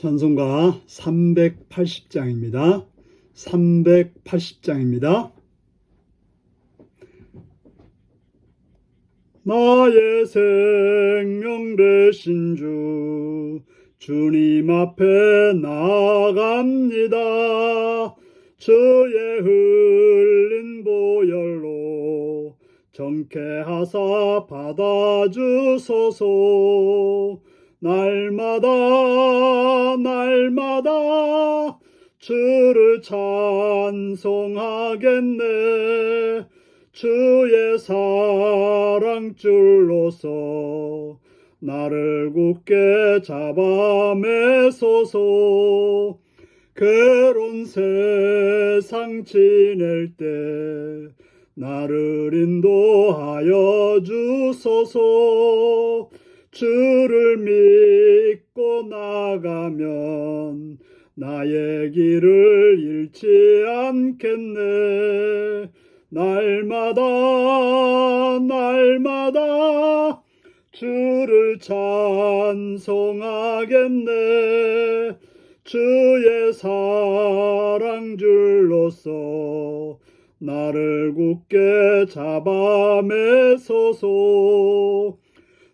찬송가 380장입니다. 380장입니다. 나의 생명 되신 주 주님 앞에 나갑니다. 주의 흘린 보혈로 정케 하사 받아주소서 날마다 날마다 주를 찬송하겠네. 주의 사랑 줄로서 나를 굳게 잡아 매소서. 괴로운 세상 지낼 때 나를 인도하여 주소서 주를 믿고 나가면 나의 길을 잃지 않겠네. 날마다 날마다 주를 찬송하겠네. 주의 사랑 줄로서 나를 굳게 잡아 매소서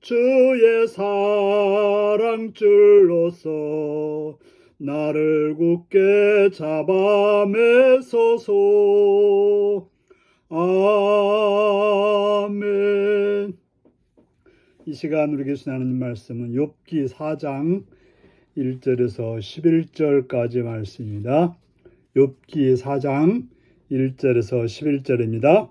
주의 사랑 줄로서 나를 굳게 잡아 매소서. 아멘. 이 시간 우리 계신 하나님 말씀은 욥기 4장 1절에서 11절까지 말씀입니다. 욥기 4장 1절에서 11절입니다.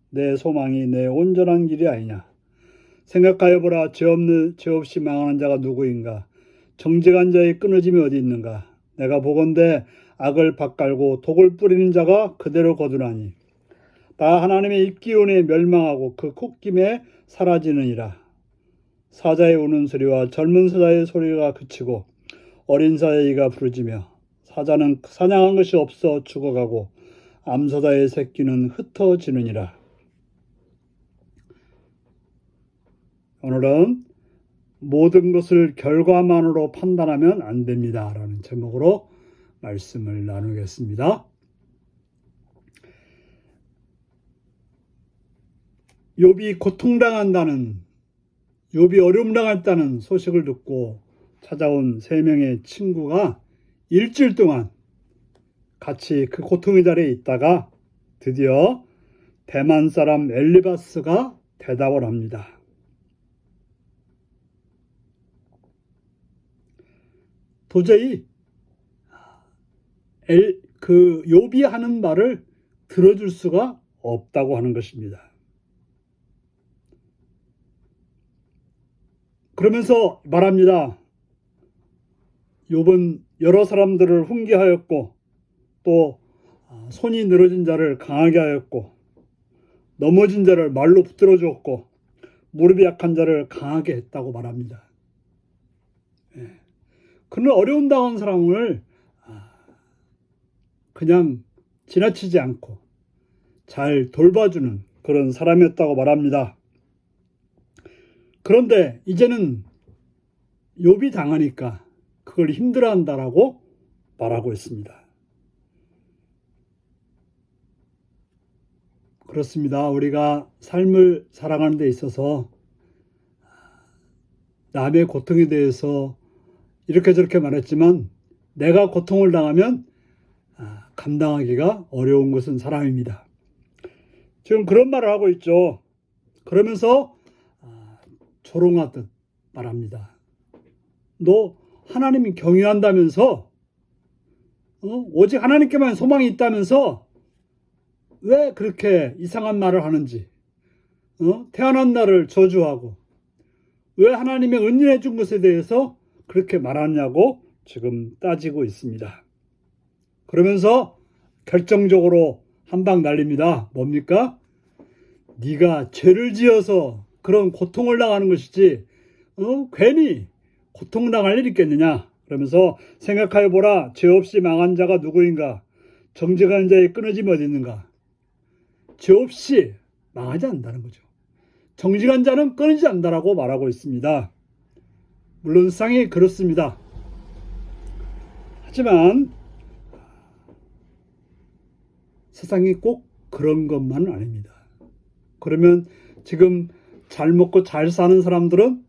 내 소망이 내 온전한 길이 아니냐. 생각하여 보라 죄 없는 죄 없이 망하는 자가 누구인가? 정직한 자의 끊어짐이 어디 있는가? 내가 보건대 악을 밭갈고 독을 뿌리는 자가 그대로 거두나니. 다 하나님의 입기운에 멸망하고 그 콧김에 사라지느니라. 사자의 우는 소리와 젊은 사자의 소리가 그치고 어린 사자의 이가 부르지며 사자는 사냥한 것이 없어 죽어가고 암사자의 새끼는 흩어지느니라 오늘은 모든 것을 결과만으로 판단하면 안 됩니다. 라는 제목으로 말씀을 나누겠습니다. 욥이 고통당한다는 욥이 어려움 당했다는 소식을 듣고 찾아온 세 명의 친구가 일주일 동안 같이 그 고통의 자리에 있다가 드디어 대만 사람 엘리바스가 대답을 합니다. 도저히 엘, 그 욥이 하는 말을 들어줄 수가 없다고 하는 것입니다. 그러면서 말합니다. 욥은 여러 사람들을 훈계하였고 또 손이 늘어진 자를 강하게 하였고 넘어진 자를 말로 붙들어 주었고 무릎이 약한 자를 강하게 했다고 말합니다. 예. 그는 어려운 당한 사람을 그냥 지나치지 않고 잘 돌봐주는 그런 사람이었다고 말합니다. 그런데 이제는 욥이 당하니까 그걸 힘들어한다라고 말하고 있습니다. 그렇습니다. 우리가 삶을 살아가는 데 있어서 남의 고통에 대해서 이렇게 저렇게 말했지만 내가 고통을 당하면 아, 감당하기가 어려운 것은 사람입니다. 지금 그런 말을 하고 있죠. 그러면서 아, 조롱하듯 말합니다. 너 하나님이 경유한다면서 어? 오직 하나님께만 소망이 있다면서 왜 그렇게 이상한 말을 하는지 어? 태어난 날을 저주하고 왜 하나님의 은인해 준 것에 대해서 그렇게 말하냐고 지금 따지고 있습니다. 그러면서 결정적으로 한 방 날립니다. 뭡니까? 네가 죄를 지어서 그런 고통을 당하는 것이지 어? 괜히 고통 당할 일 있겠느냐? 그러면서 생각하여 보라. 죄 없이 망한 자가 누구인가? 정직한 자의 끊어짐이 어디 있는가? 죄 없이 망하지 않는다는 거죠. 정직한 자는 끊이지 않는다라고 말하고 있습니다. 물론 상이 그렇습니다. 하지만 세상이 꼭 그런 것만은 아닙니다. 그러면 지금 잘 먹고 잘 사는 사람들은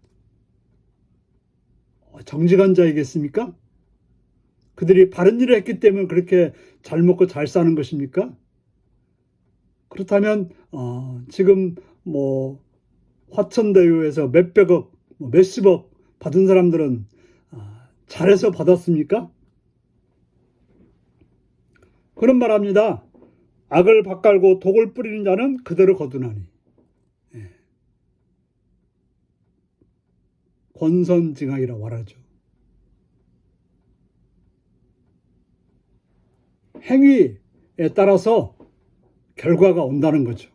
정직한 자이겠습니까? 그들이 바른 일을 했기 때문에 그렇게 잘 먹고 잘 사는 것입니까? 그렇다면 어, 지금 뭐 화천대유에서 몇백억, 뭐 몇십억 받은 사람들은 아, 잘해서 받았습니까? 그런 말합니다. 악을 밭갈고 독을 뿌리는 자는 그대로 거두나니. 예. 권선징악이라 말하죠. 행위에 따라서 결과가 온다는 거죠.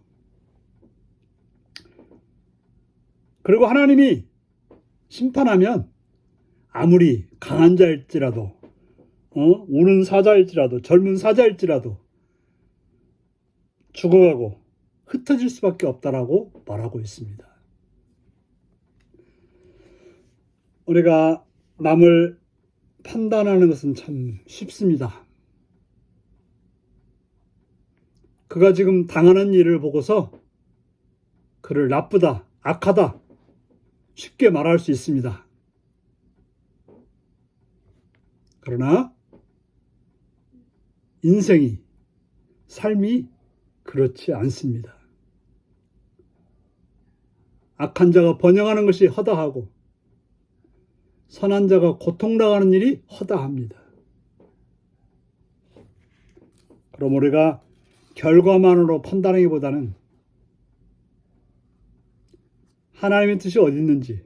그리고 하나님이 심판하면 아무리 강한 자일지라도, 어? 우는 사자일지라도, 젊은 사자일지라도 죽어가고 흩어질 수밖에 없다라고 말하고 있습니다. 우리가 남을 판단하는 것은 참 쉽습니다. 그가 지금 당하는 일을 보고서 그를 나쁘다, 악하다, 쉽게 말할 수 있습니다. 그러나 인생이, 삶이 그렇지 않습니다. 악한 자가 번영하는 것이 허다하고 선한 자가 고통당하는 일이 허다합니다. 그럼 우리가 결과만으로 판단하기보다는 하나님의 뜻이 어디 있는지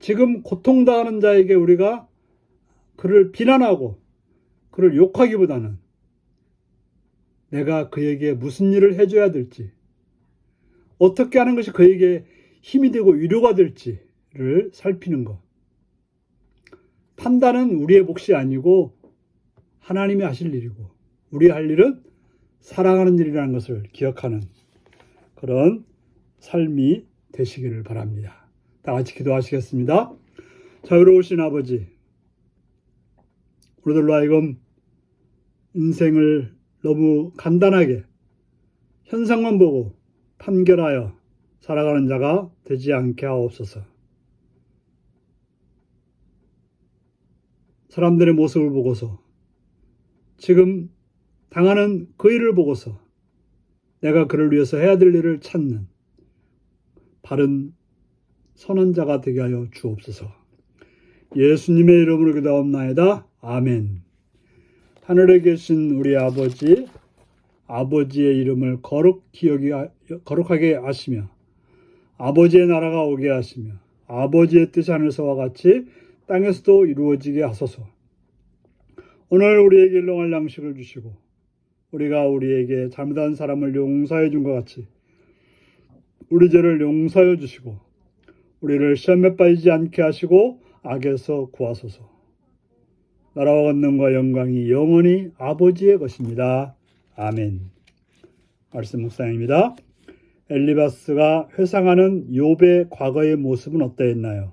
지금 고통당하는 자에게 우리가 그를 비난하고 그를 욕하기보다는 내가 그에게 무슨 일을 해줘야 될지 어떻게 하는 것이 그에게 힘이 되고 위로가 될지를 살피는 것. 판단은 우리의 몫이 아니고 하나님이 하실 일이고 우리 할 일은 사랑하는 일이라는 것을 기억하는 그런 삶이 되시기를 바랍니다. 다 같이 기도하시겠습니다. 자유로우신 아버지, 우리들로 하여금 인생을 너무 간단하게 현상만 보고 판결하여 살아가는 자가 되지 않게 하옵소서. 사람들의 모습을 보고서 지금 당하는 그 일을 보고서 내가 그를 위해서 해야 될 일을 찾는 바른 선언자가 되게 하여 주옵소서. 예수님의 이름으로 기도하옵나이다. 아멘. 하늘에 계신 우리 아버지, 아버지의 이름을 거룩 기억이, 거룩하게 하시며, 아버지의 나라가 오게 하시며, 아버지의 뜻이 하늘서와 같이 땅에서도 이루어지게 하소서. 오늘 우리에게 일용할 양식을 주시고, 우리가 우리에게 잘못한 사람을 용서해 준 것 같이, 우리 죄를 용서해 주시고, 우리를 시험에 빠지지 않게 하시고, 악에서 구하소서. 나라와 권능과 영광이 영원히 아버지의 것입니다. 아멘. 말씀 묵상입니다. 엘리바스가 회상하는 욥의 과거의 모습은 어떠했나요?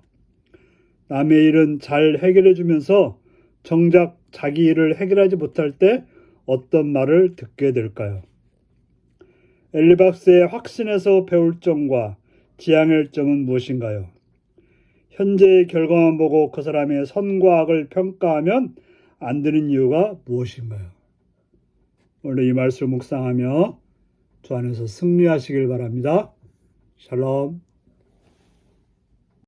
남의 일은 잘 해결해 주면서 정작 자기 일을 해결하지 못할 때 어떤 말을 듣게 될까요? 엘리바스의 확신에서 배울 점과 지향할 점은 무엇인가요? 현재의 결과만 보고 그 사람의 선과 악을 평가하면 안 되는 이유가 무엇인가요? 오늘 이 말씀을 묵상하며 주 안에서 승리하시길 바랍니다. 샬롬.